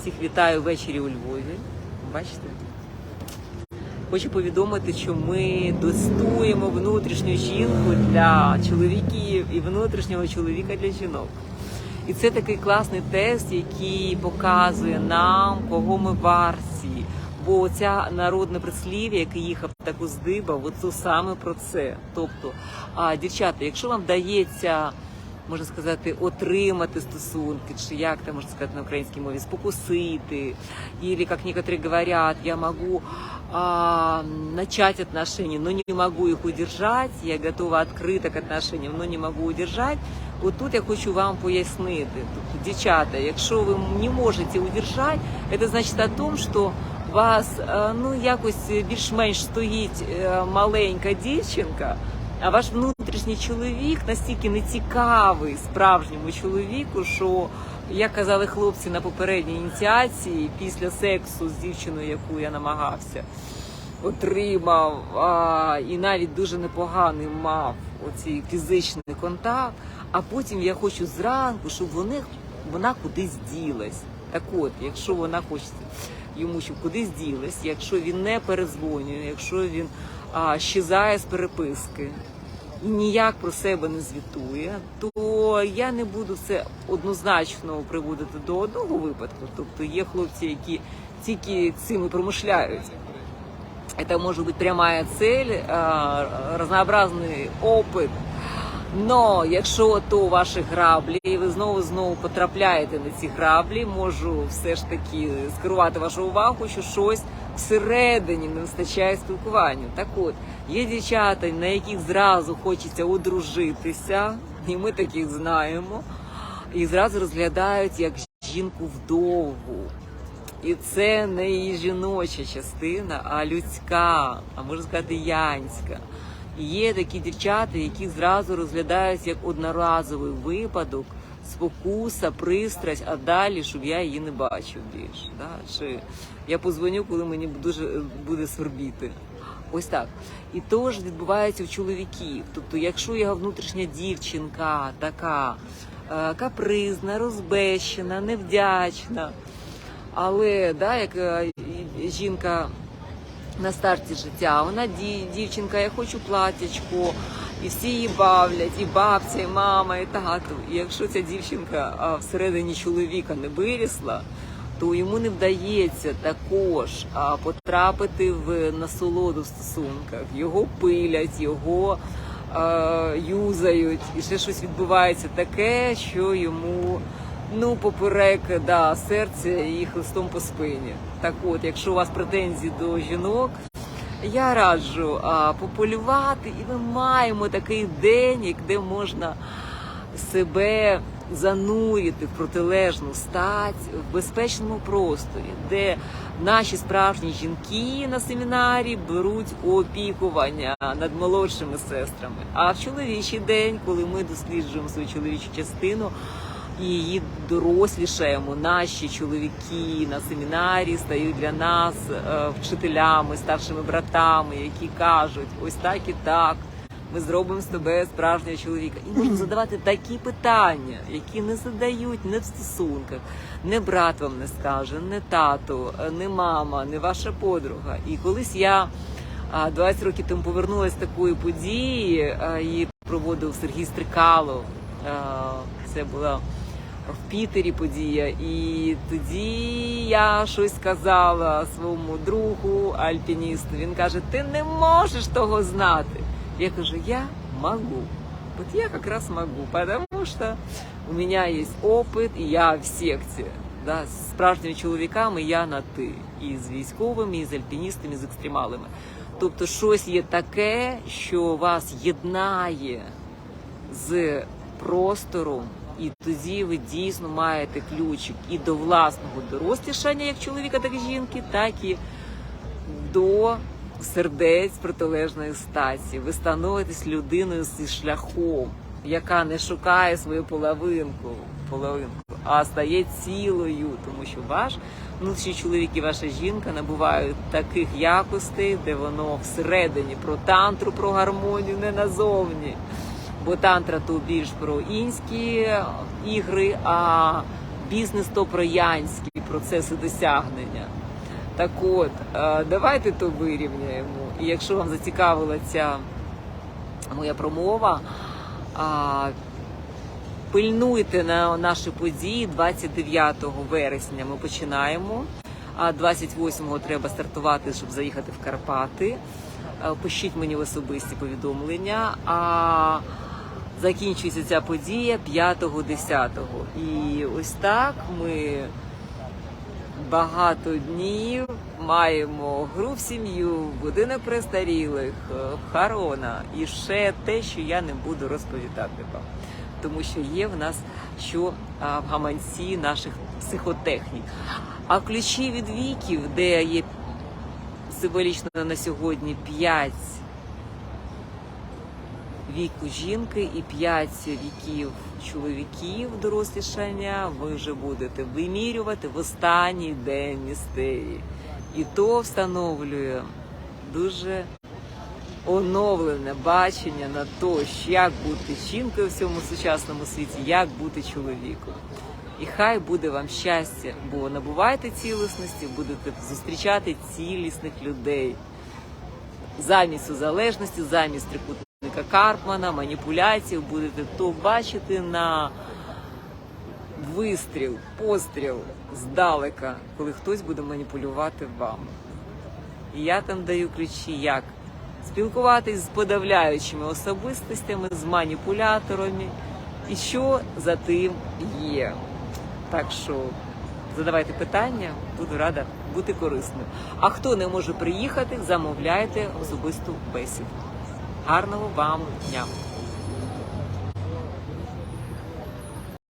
Всіх вітаю ввечері у Львові. Бачите? Хочу повідомити, що ми тестуємо внутрішню жінку для чоловіків і внутрішнього чоловіка для жінок. І це такий класний тест, який показує нам, кого ми варті. Бо ця народне прислів'я, яке їхав таку здибав, оце саме про це. Тобто, а, дівчата, якщо вам вдається можна сказати, отримати стосунки, чи як там можна сказати на українській мові, спокусити, или, как некоторые говорят, я могу а, начать отношения, но не могу их удержать, я готова открыта к отношениям, но не могу удержать. От тут я хочу вам пояснити, тобто, дівчата, якщо ви не можете удержати, це значить о том, що вас е, ну якось більш-менш стоїть е, маленька дівчинка, а ваш внутрішній чоловік настільки не цікавий справжньому чоловіку, що як казали хлопці на попередній ініціації, після сексу з дівчиною, яку я намагався, отримав а, і навіть дуже непоганий мав оцей фізичний контакт. А потім я хочу зранку, щоб вони вона кудись ділась. Так от, якщо вона хоче йому, щоб кудись ділась, якщо він не перезвонює, якщо він а, щезає з переписки і ніяк про себе не звітує, то я не буду це однозначно приводити до одного випадку. Тобто є хлопці, які тільки цим і промишляють. Это может быть прямая цель, разнообразний опит. Но якщо то ваші граблі, і ви знову знову потрапляєте на ці граблі, можу все ж таки скерувати вашу увагу, що щось всередині не вистачає спілкуванню. Так от, є дівчата, на яких зразу хочеться одружитися, і ми таких знаємо, і зразу розглядають як жінку вдовгу. І це не її жіноча частина, а людська, а можна сказати, янська. Є такі дівчата, які зразу розглядають як одноразовий випадок, спокуса, пристрасть, а далі, щоб я її не бачив більше. Да? Чи я позвоню, коли мені дуже е, буде свербіти. Ось так. І то ж відбувається у чоловіків. Тобто, якщо його внутрішня дівчинка така е, капризна, розбещена, невдячна, але да, як е, жінка на старті життя, вона ді- дівчинка, я хочу платячко, і всі її бавлять, і бабця, і мама, і тато. І якщо ця дівчинка а, всередині чоловіка не вирісла, то йому не вдається також а, потрапити в насолоду в стосунках. Його пилять, його е, юзають, і ще щось відбувається таке, що йому ну поперек да, серця і хлистом по спині. Так от, якщо у вас претензії до жінок, я раджу а, пополювати, і ми маємо такий день, де можна себе занурити в протилежну стать в безпечному просторі, де наші справжні жінки на семінарі беруть опікування над молодшими сестрами. А в чоловічий день, коли ми досліджуємо свою чоловічу частину. І її дорослішаємо. Наші чоловіки на семінарі стають для нас е, вчителями, старшими братами, які кажуть, ось так і так. Ми зробимо з тебе справжнього чоловіка. І можна задавати такі питання, які не задають не в стосунках, не брат вам не скаже, не тато, е, не мама, не ваша подруга. І колись я а, 20 років тому повернулася з такої події, її проводив Сергій Стрикалов. Е, Це була в Пітері подія. І тоді я щось сказала своєму другу альпіністу. Він каже: Ти не можеш того знати. Я кажу, я могу. Вот я как раз могу, потому что у меня есть опыт, і я в секті. Да, з справжніми чоловіками я на ти. І з військовими, і з альпіністами, і з екстремалами. Тобто щось є таке, що вас єднає з простором, і тоді ви дійсно маєте ключик і до власного дорослішання, як чоловіка, так і жінки, так і до сердець протилежної статі. Ви становитесь людиною зі шляхом, яка не шукає свою половинку, половинку, а стає цілою, тому що ваш внутрішній чоловік і ваша жінка набувають таких якостей, де воно всередині про тантру, про гармонію, не назовні. Бо тантра то більш про інські ігри, а бізнес то троянські процеси досягнення. Так от, е, давайте то вирівняємо. І якщо вам зацікавила ця моя промова, пильнуйте на наші події 29 вересня. Ми починаємо. А 28-го треба стартувати, щоб заїхати в Карпати. Е, Пишіть мені в особисті повідомлення. А закінчується ця подія 5-10. І ось так ми багато днів маємо гру в сім'ю, будинок престарілих, е, харона і ще те, що я не буду розповідати вам. Тому що є в нас що а, в гаманці наших психотехнік. А ключі від віків, де є символічно на сьогодні 5 віку жінки і 5 віків чоловіків дорослішання, ви вже будете вимірювати в останній день містерії. І то встановлює дуже оновлене бачення на те, як бути жінкою в цьому сучасному світі, як бути чоловіком. І хай буде вам щастя, бо набувайте цілісності, будете зустрічати цілісних людей замість залежності, замість трикутника Карпмана, маніпуляцій будете то бачити на вистріл, постріл здалека, коли хтось буде маніпулювати вами. І я там даю ключі, як спілкуватись з подавляючими особистостями, з маніпуляторами, і що за тим є. Так що задавайте питання, буду рада бути корисною. А хто не може приїхати, замовляйте особисту бесіду. Гарного вам дня!